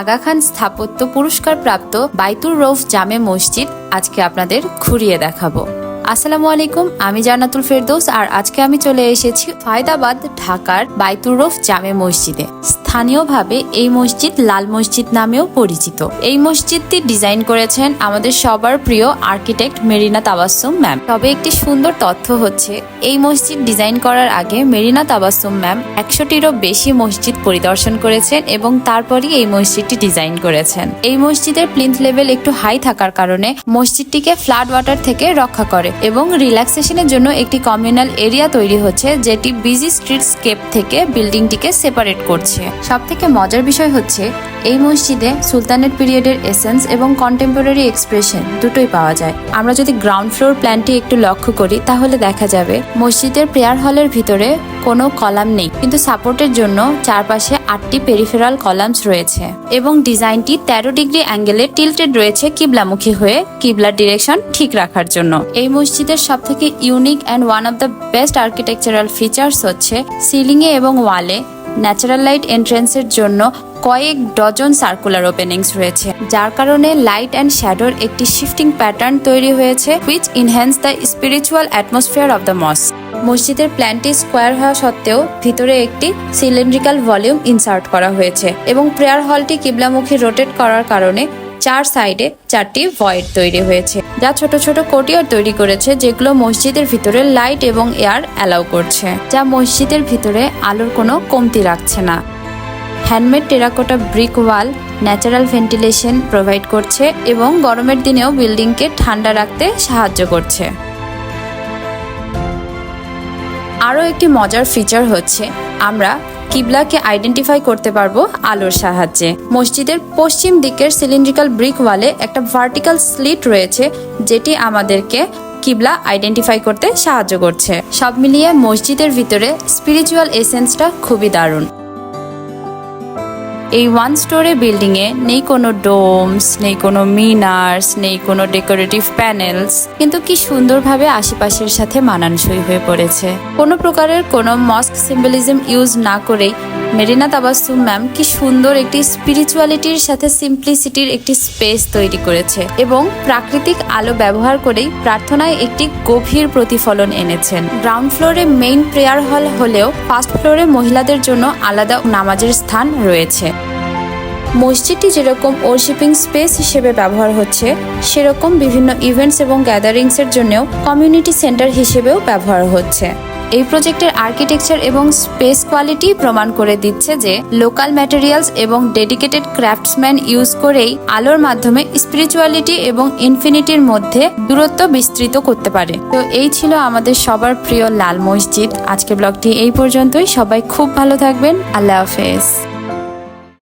আগা খান স্থাপত্য পুরস্কার প্রাপ্ত বাইতুর রৌফ জামে মসজিদ আজকে আপনাদের ঘুরিয়ে দেখাবো। আসসালামু আলাইকুম, আমি জান্নাতুল ফেরদৌস আর আজকে আমি চলে এসেছি ফায়দাবাদ ঢাকার বাইতুর রৌফ জামে মসজিদে। স্থানীয়ভাবে এই মসজিদ লাল মসজিদ নামেও পরিচিত। এই মসজিদটি ডিজাইন করেছেন আমাদের সবার প্রিয় আর্কিটেক্ট মেরিনা তাবাসুম ম্যাম। তবে একটি সুন্দর তথ্য হচ্ছে, এই মসজিদ ডিজাইন করার আগে মেরিনা তাবাসুম ম্যাম একশোটিরও বেশি মসজিদ পরিদর্শন করেছেন এবং তারপরই এই মসজিদটি ডিজাইন করেছেন। এই মসজিদের প্লিন্থ লেভেল একটু হাই থাকার কারণে মসজিদটিকে ফ্লাড ওয়াটার থেকে রক্ষা করে এবং রিল্যাক্সেশনের জন্য একটি কমিউনাল এরিয়া তৈরি হচ্ছে, যেটি বিজি স্ট্রিট স্কেপ থেকে বিল্ডিংটিকে সেপারেট করছে। সব থেকে মজার বিষয় হচ্ছে, এই মসজিদে সুলতানের পিরিয়ডের এসেন্স এবং কন্টেম্পোরারি এক্সপ্রেশন দুটোই পাওয়া যায়। আমরা যদি গ্রাউন্ড ফ্লোর প্ল্যানটি একটু লক্ষ্য করি, তাহলে দেখা যাবে মসজিদের প্রেয়ার হলের ভিতরে কোনো কলাম নেই। কিন্তু সাপোর্টের জন্য চারপাশে আটটি পেরিফেরাল কলামস রয়েছে এবং ডিজাইনটি তেরো ডিগ্রি অ্যাঙ্গেলে টিল্টেড রয়েছে কিবলামুখী হয়ে কিবলার ডিরেকশন ঠিক রাখার জন্য। এই মসজিদের সব থেকে unique and one of the best architectural features হচ্ছে সিলিংয়ে এবং ওয়ালে ন্যাচারাল লাইট এন্ট্রেন্সের জন্য কয়েক ডজন সার্কুলার ওপেনিংস রয়েছে, যার কারণে লাইট অ্যান্ড শ্যাডোর একটি শিফটিং প্যাটার্ন তৈরি হয়েছে which enhance the spiritual atmosphere of the মস মসজিদের প্ল্যানটি স্কোয়ার হওয়া সত্ত্বেও ভিতরে একটি সিলিন্ড্রিক্যাল ভলিউম ইনসার্ট করা হয়েছে এবং প্রেয়ার হলটি কিবলামুখী রোটেট করার কারণে চার সাইডে চারটি ভয়েড তৈরি হয়েছে, যা ছোট ছোট কোটিয়ার তৈরি করেছে যেগুলো মসজিদের ভিতরে লাইট এবং এয়ার অ্যালাউ করছে, যা মসজিদের ভিতরে আলোর কোনো কমতি রাখছে না। Handmade terracotta brick wall natural ventilation provide করছে এবং গরমের দিনেও বিল্ডিংকে ঠান্ডা রাখতে সাহায্য করছে। আরও একটি মজার ফিচার হচ্ছে, আমরা কিবলাকে আইডেন্টিফাই করতে পারব আলোর সাহায্যে। মসজিদের পশ্চিম দিকের সিলিন্ড্রিক্যাল ব্রিক ওয়ালে একটা ভার্টিক্যাল স্লিট রয়েছে, যেটি আমাদেরকে কিবলা আইডেন্টিফাই করতে সাহায্য করছে। সব মিলিয়ে মসজিদের ভিতরে স্পিরিচুয়াল এসেন্সটা খুবই দারুণ। এই ওয়ান স্টোরে বিল্ডিংয়ে নেই কোনো ডোমস নেই কোনো মিনার্স নেই কোনো ডেকোরেটিভ প্যানেলস কিন্তু কি সুন্দরভাবে আশেপাশের সাথে মানানসই হয়ে পড়েছে। কোনো প্রকারের কোনো মস্ক সিম্বলিজম ইউজ না করেই মেরিনা তাবাসুম ম্যাম, কি সুন্দর একটি স্পিরিচুয়ালিটির সাথে সিম্পলিসিটির একটি স্পেস তৈরি করেছে এবং প্রাকৃতিক আলো ব্যবহার করেই প্রার্থনায় একটি গভীর প্রতিফলন এনেছেন। গ্রাউন্ড ফ্লোরে মেইন প্রেয়ার হল হলেও ফার্স্ট ফ্লোরে মহিলাদের জন্য আলাদা নামাজের স্থান রয়েছে। মসজিদটি যেরকম ওরশিপিং স্পেস হিসেবে ব্যবহার হচ্ছে, সেরকম বিভিন্ন ইভেন্টস এবং গ্যাদারিংসের জন্যও কমিউনিটি সেন্টার হিসেবেও ব্যবহার হচ্ছে। এই প্রজেক্টের আর্কিটেকচার এবং স্পেস কোয়ালিটি প্রমাণ করে দিচ্ছে যে লোকাল ম্যাটেরিয়ালস এবং ডেডিকেটেড ক্রাফটসম্যান ইউজ করেই আলোর মাধ্যমে স্পিরিচুয়ালিটি এবং ইনফিনিটির মধ্যে দূরত্ব বিস্তৃত করতে পারে। তো এই ছিল আমাদের সবার প্রিয় লাল মসজিদ। আজকে ব্লগটি এই পর্যন্তই। সবাই খুব ভালো থাকবেন। আল্লাহ হাফেজ।